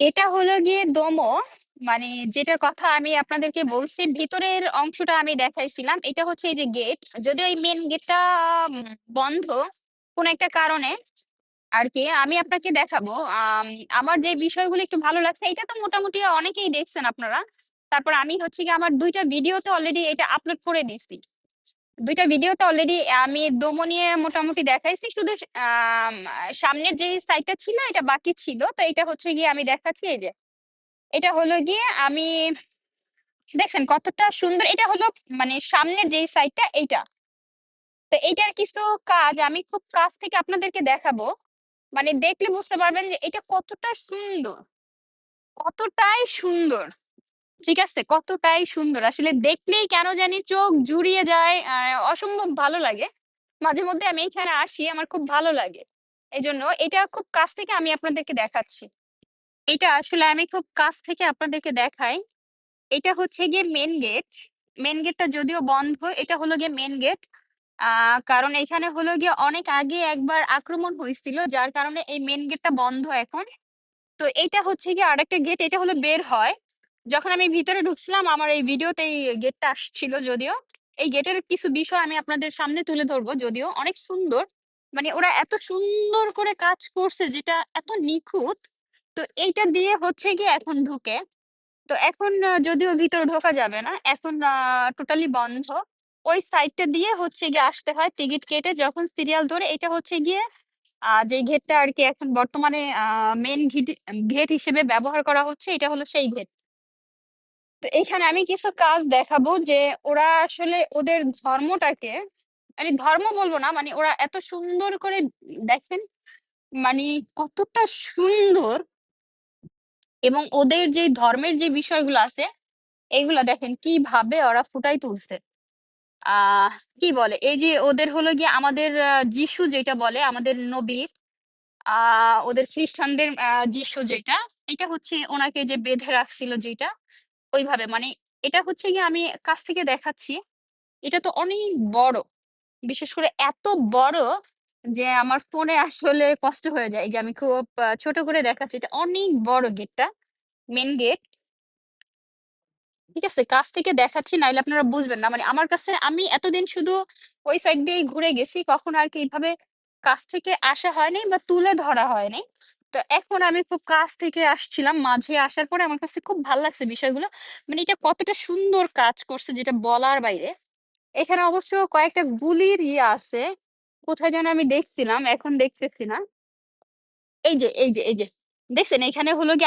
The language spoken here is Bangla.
এটা হলো গিয়ে ডোমো মানে যেটার কথা আমি আপনাদেরকে বলছি ভিতরের অংশটা আমি দেখাইছিলাম। এটা হচ্ছে এই যে গেট যদি এই মেন গেটটা বন্ধ কোন একটা কারণে আর কি আমি আপনাকে দেখাবো। আম, আমার যে বিষয়গুলো একটু ভালো লাগছে এটা তো মোটামুটি অনেকেই দেখছেন আপনারা। তারপর আমি হচ্ছে কি আমার দুইটা ভিডিওতে অলরেডি এটা আপলোড করে দিছি। দুইটা ভিডিওতে অলরেডি আমি দোমো নিয়ে মোটামুটি দেখাইছি। শুধু সামনের যে সাইডটা ছিল, এটা বাকি ছিল। তো এটা হচ্ছে গিয়ে আমি দেখাচ্ছি, এই যে। এটা হলো গিয়ে আমি, দেখছেন কতটা সুন্দর। এটা হলো মানে সামনের যেই সাইডটা এইটা। তো এইটার কিছু কাজ আমি খুব কাছ থেকে আপনাদেরকে দেখাবো। মানে দেখলে বুঝতে পারবেন যে এটা কতটা সুন্দর। কতটাই সুন্দর। ঠিক আছে, কতটাই সুন্দর। আসলে দেখলেই কেন জানি চোখ জুড়িয়ে যায় অসম্ভব ভালো লাগে। মাঝে মধ্যে আমি এখানে আসি, আমার খুব ভালো লাগে। এই জন্য এটা খুব কাছ থেকে আমি আপনাদেরকে দেখাচ্ছি। এটা আসলে আমি খুব কাছ থেকে আপনাদেরকে দেখাই। এটা হচ্ছে গিয়ে মেন গেট মেন গেটটা যদিও বন্ধ, এটা হলো গিয়ে মেন গেট কারণ এখানে হলো গিয়ে অনেক আগে একবার আক্রমণ হয়েছিল, যার কারণে এই মেন গেটটা বন্ধ এখন। তো এটা হচ্ছে গিয়ে আরেকটা গেট এটা হলো বের হয়। যখন আমি ভিতরে ঢুকছিলাম, আমার এই ভিডিওতে এই গেটটা আসছিল যদিও। এই গেটের কিছু বিষয় আমি আপনাদের সামনে তুলে ধরবো যদিও অনেক সুন্দর। মানে ওরা এত সুন্দর করে কাজ করছে যেটা এত নিখুঁত। তো এইটা দিয়ে হচ্ছে গিয়ে এখন ঢুকে। তো এখন যদিও ভিতরে ঢোকা যাবে না, এখন টোটালি বন্ধ। ওই সাইডটা দিয়ে হচ্ছে গিয়ে আসতে হয় টিকিট কেটে যখন সিরিয়াল ধরে। এটা হচ্ছে গিয়ে যে গেটটা আর কি এখন বর্তমানে মেন গেট হিসেবে ব্যবহার করা হচ্ছে, এটা হলো সেই গেট তো এখানে আমি কিছু কাজ দেখাবো যে ওরা আসলে ওদের ধর্মটাকে মানে ধর্ম বলব না মানে ওরা এত সুন্দর করে দেখেন মানে কতটা সুন্দর এবং ওদের যে ধর্মের যে বিষয়গুলো আছে এইগুলা দেখেন কীভাবে ওরা ফুটাই তুলছে। আহ কি বলে? এই যে ওদের হলো গিয়ে আমাদের যিশু যেটা বলে আমাদের নবীর আহ ওদের খ্রিস্টানদের আহ, যিশু যেটা এটা হচ্ছে ওনাকে যে বেঁধে রাখছিল যেটা ওইভাবে। মানে এটা হচ্ছে গিয়ে আমি কাছ থেকে দেখাচ্ছি, এটা তো অনেক বড়। বিশেষ করে এত বড় যে আমার ফোনে আসলে কষ্ট হয়ে যায়। যে আমি খুব ছোট করে দেখাচ্ছি, এটা অনেক বড় গেটটা মেন গেট ঠিক আছে, কাছ থেকে দেখাচ্ছি, নাইলে আপনারা বুঝবেন না। মানে আমার কাছে আমি এতদিন শুধু ওই সাইড দিয়েই ঘুরে গেছি, কখনো আর কি এইভাবে কাছ থেকে আসা হয়নি বা তুলে ধরা হয়নি। তো এখন আমি খুব কাছ থেকে আসছিলাম মাঝে আসার পরে আমার কাছে খুব ভালো লাগছে বিষয়গুলো। মানে এটা কতটা সুন্দর কাজ করছে যেটা বলার বাইরে। এখানে অবশ্য কয়েকটা গুলির ইয়ে আছে। কোথায় যেন আমি দেখছিলাম, এখন দেখতেছি না। এই যে এই যে এই যে, দেখছেন? এখানে হলো গিয়ে